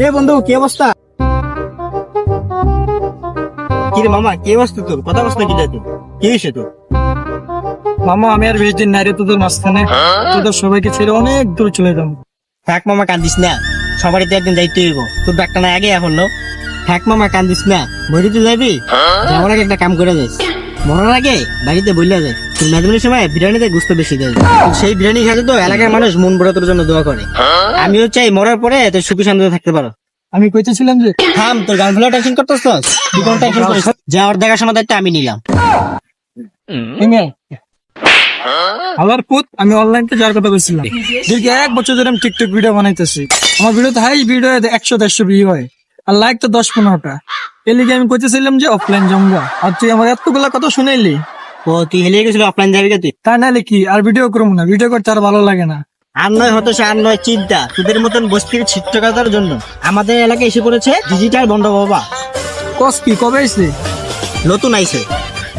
রে বন্ধু কি অবস্থা? কি রে মামা কি অবস্থা তোর? কথা অবস্থা কি তোর? কি হয়েছে তোর? মামা আমি আর বেশ দিন নাই রে তোদের মাঝখানে। তোদের সবাইকে ছেড়ে অনেক দূর চলে যাব। থাক মামা কান্দিস না। সবারই তো একদিন দায়িত্ব হইব। তোর ডাক্তার না আগে এখন থাক মামা কান্দিস না। মরি তো যাবি? যাওয়ার আগে একটা কাম করে যাস। মরার আগে বাড়িতে বললে যায় সময় বিরিয়ানিতে গুস্ত বেশি দেয়। সেই বিরিয়ানি খাতে তো এলাকার মানুষ মন জন্য দোয়া করে। আমিও চাই মরার পরে তোর সুখী শান্তিতে থাকতে পারো। আমি কইতেছিলাম যে থাম তোর ফেলা টেনশন করতেছ? তো তুই কোনো টেনশন করিস। যাওয়ার দেখাশোনা দায়িত্ব আমি নিলাম। ইমেল। পুত আমি অনলাইন তে যাওয়ার কথা বলছিলাম দীর্ঘ এক বছর ধরে আমি টিকটক ভিডিও বানাইতেছি। আমার ভিডিওতে হাই ভিডিও একশো দেড়শো ভিউ হয়। আর লাইক তো দশ পনেরোটা। এর লিগে আমি কইতেছিলাম যে অফলাইন জমগা আর তুই আমার এতগুলা কথা শুনাইলি। ও তুই গেছিল অফলাইন যাবি তুই? তাই নাহলে কি আর ভিডিও করব না ভিডিও করতে আর ভালো লাগে না। আর নয় হতাশা আর নয় চিন্তা তোদের মতন বস্তির ছিট্টকাতার জন্য। আমাদের এলাকায় এসে পড়েছে ডিজিটাল বন্ধ বাবা। কস কি কবে নতুন আইছে।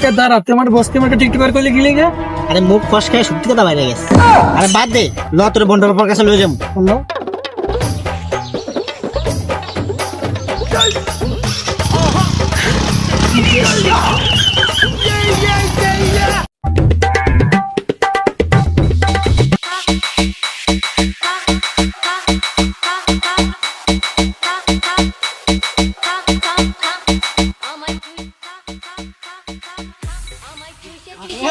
এ দাঁড়া তুই আমার বস্তি আমাকে টিকটকার করলে গিলে গে আরে মুখ ফসকায় সত্যি কথা বাইরে গেছে। আরে বাদ দে ল তোর বন্ধ বাবার কাছে লয়ে যাব। বলল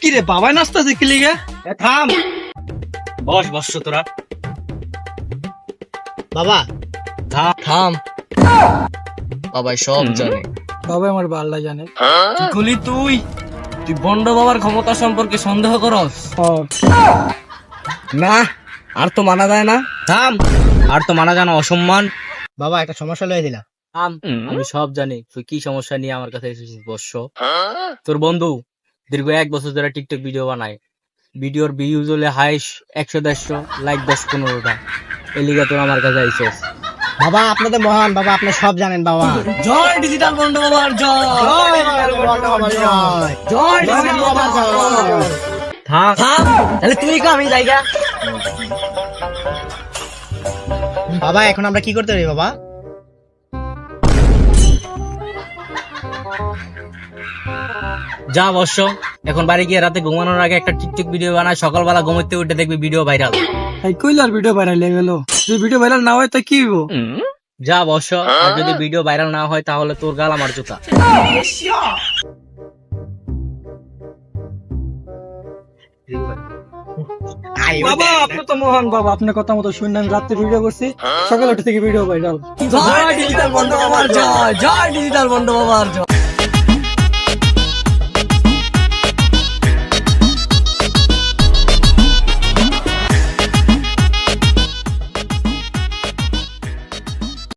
কি রে বাবাই নাস্তা শিখলি গে? থাম। বস বস তোরা। বাবা। থাম থাম। বাবাই সব জানে। বাবা আমার বাল্লা জানে। কি করলি তুই? তুই বন্ড বাবার ক্ষমতা সম্পর্কে সন্দেহ করস? না আর তো মানা যায় না। থাম। আর তো মানা যায় না অসম্মান। বাবা একটা সমস্যা লয়ে দিলা। থাম আমি সব জানি। তুই কি সমস্যা নিয়ে আমার কাছে এসেছিস বর্ষ তোর বন্ধু দীর্ঘ এক বছর ধরে টিকটক ভিডিও বানায়। ভিডিওর ভিউজ হলে হাইস একশো দেড়শো লাইক দশ পনেরোটা। এলিগা তোর আমার কাছে আইসস বাবা আপনাদের মহান। বাবা আপনি সব জানেন বাবা। জয় ডিজিটাল বন্ড বাবার জয় জয়। ডিজিটাল বাবার জয়। থাম। থাম। তাহলে তুই কা আমি জায়গা বাবা এখন আমরা কি করতে পারি বাবা? যা বর্ষ এখন বাড়ি গিয়ে রাতে ঘুমানোর আগে একটা টিকটক ভিডিও বানায় সকালবেলা ঘুমোতে উঠে দেখবি ভিডিও ভাইরাল। এই কইলার ভিডিও ভাইরাল হয়ে গেল। যদি ভিডিও ভাইরাল না হয় তো কি হইব? যা বর্ষ আর যদি ভিডিও ভাইরাল না হয় তাহলে তোর গাল আমার জুতা। বাবা আপনি তো মহান বাবা আপনার কথা মতো শুনে আমি রাত্রে ভিডিও করছি। সকালে উঠে থেকে ভিডিও ভাইরাল জয় ডিজিটাল বন্ধ বাবার জয় জয়। ডিজিটাল বন্ধ বাবার জয়।